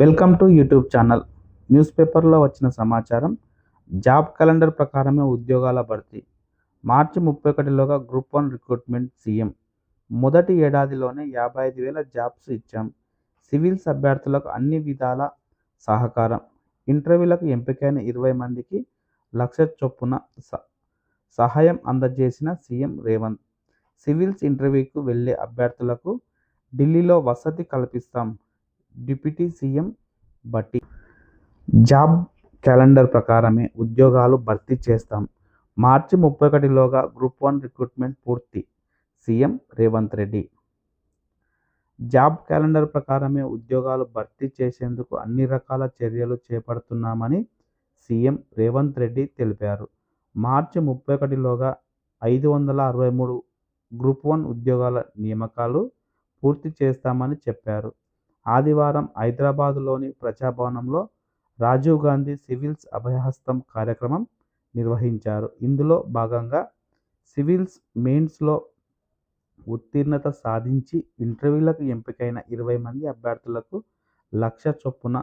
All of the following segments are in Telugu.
Welcome to YouTube channel. News పేపర్లో వచ్చిన సమాచారం జాబ్ క్యాలెండర్ ప్రకారమే ఉద్యోగాల భర్తీ. మార్చి ముప్పై ఒకటిలోగా గ్రూప్ వన్ రిక్రూట్మెంట్ సీఎం. మొదటి ఏడాదిలోనే యాభై ఐదు వేల జాబ్స్ ఇచ్చాం. సివిల్స్ అభ్యర్థులకు అన్ని విధాల సహకారం. ఇంటర్వ్యూలకు ఎంపికైన ఇరవై మందికి లక్ష చొప్పున స సహాయం అందజేసిన సీఎం రేవంత్. సివిల్స్ ఇంటర్వ్యూకు వెళ్ళే అభ్యర్థులకు ఢిల్లీలో వసతి కల్పిస్తాం. Deputy CM Bhatti job calendar ప్రకారమే ఉద్యోగాలు భర్తీ చేస్తాం. మార్చి ముప్పై ఒకటిలోగా గ్రూప్ వన్ రిక్రూట్మెంట్ పూర్తి. CM Revanth Reddy. Job calendar ప్రకారమే ఉద్యోగాలు భర్తీ చేసేందుకు అన్ని రకాల చర్యలు చేపడుతున్నామని సీఎం రేవంత్ రెడ్డి తెలిపారు. మార్చి ముప్పై ఒకటిలోగా ఐదు వందల అరవై మూడు గ్రూప్ వన్ ఉద్యోగాల నియామకాలు పూర్తి చేస్తామని చెప్పారు. ఆదివారం హైదరాబాదులోని ప్రజాభవనంలో రాజీవ్ గాంధీ సివిల్స్ అభయహస్తం కార్యక్రమం నిర్వహించారు. ఇందులో భాగంగా సివిల్స్ మెయిన్స్లో ఉత్తీర్ణత సాధించి ఇంటర్వ్యూలకు ఎంపికైన ఇరవై మంది అభ్యర్థులకు లక్ష చొప్పున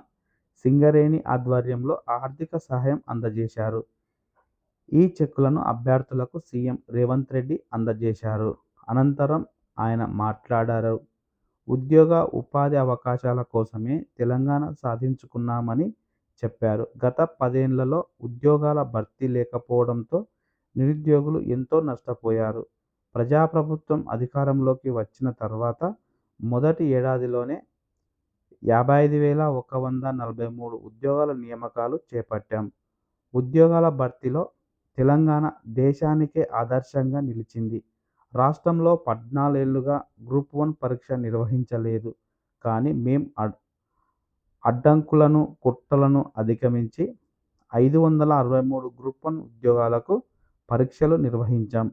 సింగరేణి ఆధ్వర్యంలో ఆర్థిక సహాయం అందజేశారు. ఈ చెక్కులను అభ్యర్థులకు సీఎం రేవంత్ రెడ్డి అందజేశారు. అనంతరం ఆయన మాట్లాడారు. ఉద్యోగ ఉపాధి అవకాశాల కోసమే తెలంగాణ సాధించుకున్నామని చెప్పారు. గత పదేళ్ళలో ఉద్యోగాల భర్తీ లేకపోవడంతో నిరుద్యోగులు ఎంతో నష్టపోయారు. ప్రజాప్రభుత్వం అధికారంలోకి వచ్చిన తర్వాత మొదటి ఏడాదిలోనే యాభై ఐదు వేల ఒక వంద నలభై మూడు ఉద్యోగాల నియామకాలు చేపట్టాం. ఉద్యోగాల భర్తీలో తెలంగాణ దేశానికే ఆదర్శంగా నిలిచింది. రాష్ట్రంలో పద్నాలుగేళ్ళుగా గ్రూప్ వన్ పరీక్ష నిర్వహించలేదు. కానీ మేం అడ్ అడ్డంకులను కుట్రలను అధిగమించి ఐదు వందల అరవై మూడు గ్రూప్ వన్ ఉద్యోగాలకు పరీక్షలు నిర్వహించాం.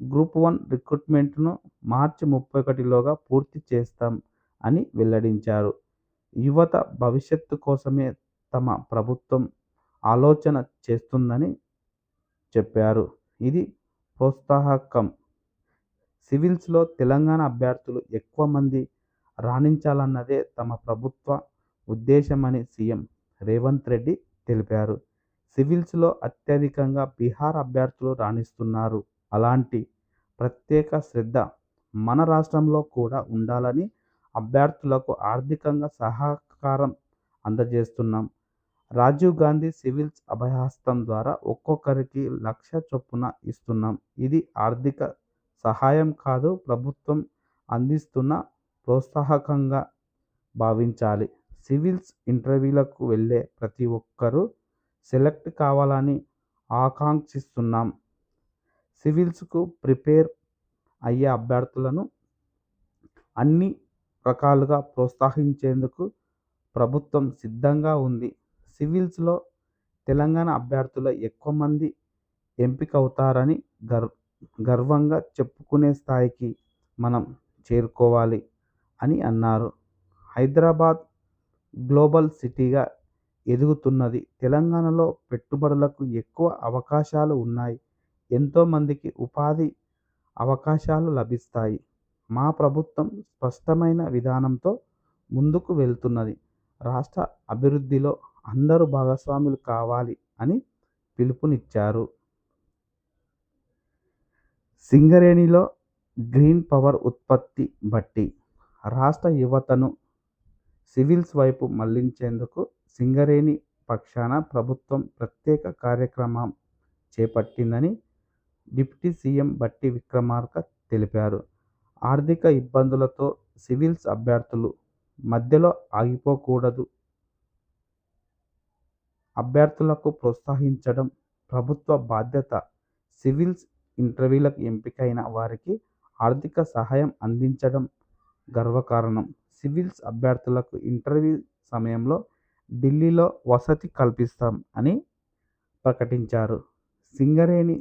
గ్రూప్ వన్ రిక్రూట్మెంట్ను మార్చి ముప్పై ఒకటిలోగా పూర్తి చేస్తాం అని వెల్లడించారు. యువత భవిష్యత్తు కోసమే తమ ప్రభుత్వం ఆలోచన చేస్తుందని చెప్పారు. ఇది ప్రోత్సాహకం. సివిల్స్లో తెలంగాణ అభ్యర్థులు ఎక్కువ మంది రాణించాలన్నదే తమ ప్రభుత్వ ఉద్దేశమని సీఎం రేవంత్ రెడ్డి తెలిపారు. సివిల్స్లో అత్యధికంగా బీహార్ అభ్యర్థులు రాణిస్తున్నారు. అలాంటి ప్రత్యేక శ్రద్ధ మన రాష్ట్రంలో కూడా ఉండాలని అభ్యర్థులకు ఆర్థికంగా సహకారం అందజేస్తున్నాం. రాజీవ్ గాంధీ సివిల్స్ అభయహస్తం ద్వారా ఒక్కొక్కరికి లక్ష చొప్పున ఇస్తున్నాం. ఇది ఆర్థిక సహాయం కాదు ప్రభుత్వం అందిస్తున్న ప్రోత్సాహకంగా భావించాలి. సివిల్స్ ఇంటర్వ్యూలకు వెళ్ళే ప్రతి ఒక్కరూ సెలెక్ట్ కావాలని ఆకాంక్షిస్తున్నాం. సివిల్స్కు ప్రిపేర్ అయ్యే అభ్యర్థులను అన్ని రకాలుగా ప్రోత్సహించేందుకు ప్రభుత్వం సిద్ధంగా ఉంది. సివిల్స్లో తెలంగాణ అభ్యర్థులు ఎక్కువ మంది ఎంపిక అవుతారని గర్ గర్వంగా చెప్పుకునే స్థాయికి మనం చేరుకోవాలి అని అన్నారు. హైదరాబాద్ గ్లోబల్ సిటీగా ఎదుగుతున్నది తెలంగాణలో పెట్టుబడులకు ఎక్కువ అవకాశాలు ఉన్నాయి. ఎంతోమందికి ఉపాధి అవకాశాలు లభిస్తాయి. మా ప్రభుత్వం స్పష్టమైన విధానంతో ముందుకు వెళ్తున్నది. రాష్ట్ర అభివృద్ధిలో అందరూ భాగస్వాములు కావాలి అని పిలుపునిచ్చారు. సింగరేణిలో గ్రీన్ పవర్ ఉత్పత్తి బట్టి రాష్ట్ర యువతను సివిల్స్ వైపు మళ్ళించేందుకు సింగరేణి పక్షాన ప్రభుత్వం ప్రత్యేక కార్యక్రమం చేపట్టిందని డిప్యూటీ సీఎం బట్టి విక్రమార్క తెలిపారు. ఆర్థిక ఇబ్బందులతో సివిల్స్ అభ్యర్థులు మధ్యలో ఆగిపోకూడదు. అభ్యర్థులకు ప్రోత్సహించడం ప్రభుత్వ బాధ్యత. సివిల్స్ ఇంటర్వ్యూలకు ఎంపికైన వారికి ఆర్థిక సహాయం అందించడం గర్వకారణం. సివిల్స్ అభ్యర్థులకు ఇంటర్వ్యూ సమయంలో ఢిల్లీలో వసతి కల్పిస్తాం అని ప్రకటించారు. సింగరేణి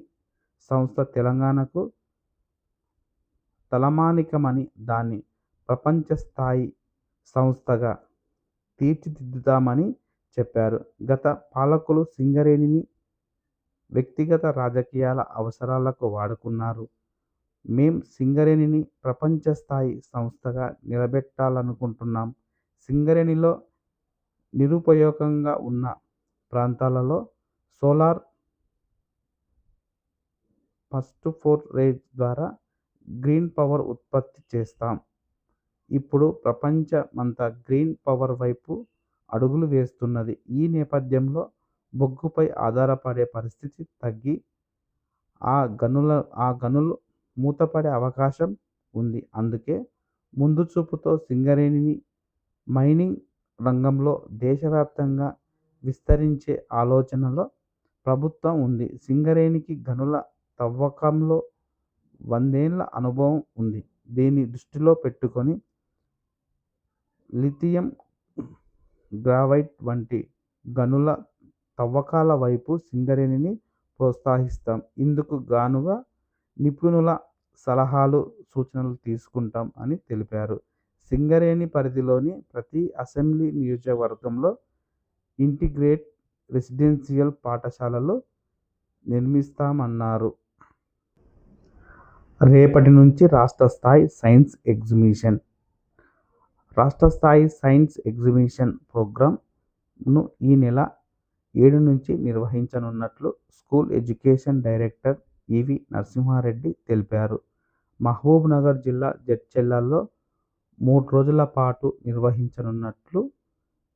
సంస్థ తెలంగాణకు తలమానికమని దాన్ని ప్రపంచ స్థాయి సంస్థగా తీర్చిదిద్దుతామని చెప్పారు. గత పాలకులు సింగరేణిని వ్యక్తిగత రాజకీయాల అవసరాలకు వాడుకున్నారు మేం సింగరేణిని ప్రపంచ స్థాయి సంస్థగా నిలబెట్టాలనుకుంటున్నాం సింగరేణిలో నిరుపయోగంగా ఉన్న ప్రాంతాలలో సోలార్ ఫస్ట్ ఫోర్ రేజ్ ద్వారా గ్రీన్ పవర్ ఉత్పత్తి చేస్తాం. ఇప్పుడు ప్రపంచమంతా గ్రీన్ పవర్ వైపు అడుగులు వేస్తున్నది. ఈ నేపథ్యంలో బొగ్గుపై ఆధారపడే పరిస్థితి తగ్గి ఆ గనుల ఆ గనులు మూతపడే అవకాశం ఉంది. అందుకే ముందు చూపుతో సింగరేణిని మైనింగ్ రంగంలో దేశవ్యాప్తంగా విస్తరించే ఆలోచనలో ప్రభుత్వం ఉంది. సింగరేణికి గనుల తవ్వకంలో వందేళ్ళ అనుభవం ఉంది. దీన్ని దృష్టిలో పెట్టుకొని లిథియం, గ్రావైట్ వంటి గనుల తవ్వకాల వైపు సింగరేణిని ప్రోత్సహిస్తాం. ఇందుకు గానుగా నిపుణుల సలహాలు, సూచనలు తీసుకుంటాం అని తెలిపారు. సింగరేణి పరిధిలోని ప్రతి అసెంబ్లీ నియోజకవర్గంలో ఇంటిగ్రేట్ రెసిడెన్షియల్ పాఠశాలలు నిర్మిస్తామన్నారు. రేపటి నుంచి రాష్ట్ర స్థాయి సైన్స్ ఎగ్జిబిషన్ రాష్ట్ర స్థాయి సైన్స్ ఎగ్జిబిషన్ ప్రోగ్రామ్ను ఈ నెల ఏడు నుంచి నిర్వహించనున్నట్లు school education director EV Narasimha Reddy తెలిపారు. మహబూబ్నగర్ జిల్లా జడ్చెల్లలో మూడు రోజుల పాటు నిర్వహించనున్నట్లు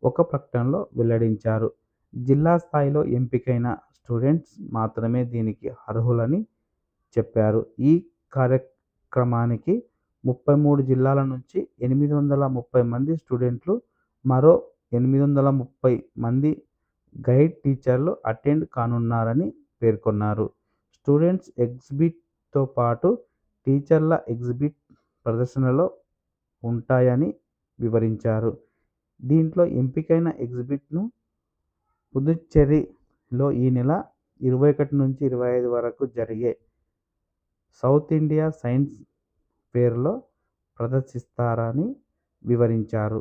ఒక ప్రకటనలో వెల్లడించారు. జిల్లా స్థాయిలో ఎంపికైన స్టూడెంట్స్ మాత్రమే దీనికి అర్హులని చెప్పారు. ఈ కార్యక్రమానికి ముప్పై మూడు జిల్లాల నుంచి ఎనిమిది వందల ముప్పై మంది స్టూడెంట్లు, మరో ఎనిమిది వందల ముప్పై మంది గైడ్ టీచర్లు అటెండ్ కానున్నారని పేర్కొన్నారు. స్టూడెంట్స్ ఎగ్జిబిట్తో పాటు టీచర్ల ఎగ్జిబిట్ ప్రదర్శనలో ఉంటాయని వివరించారు. దీంట్లో ఎంపికైన ఎగ్జిబిట్ను పుదుచ్చేరిలో ఈ నెల ఇరవై ఒకటి నుంచి ఇరవై ఐదు వరకు జరిగే సౌత్ ఇండియా సైన్స్ ఫెయిర్లో ప్రదర్శిస్తారని వివరించారు.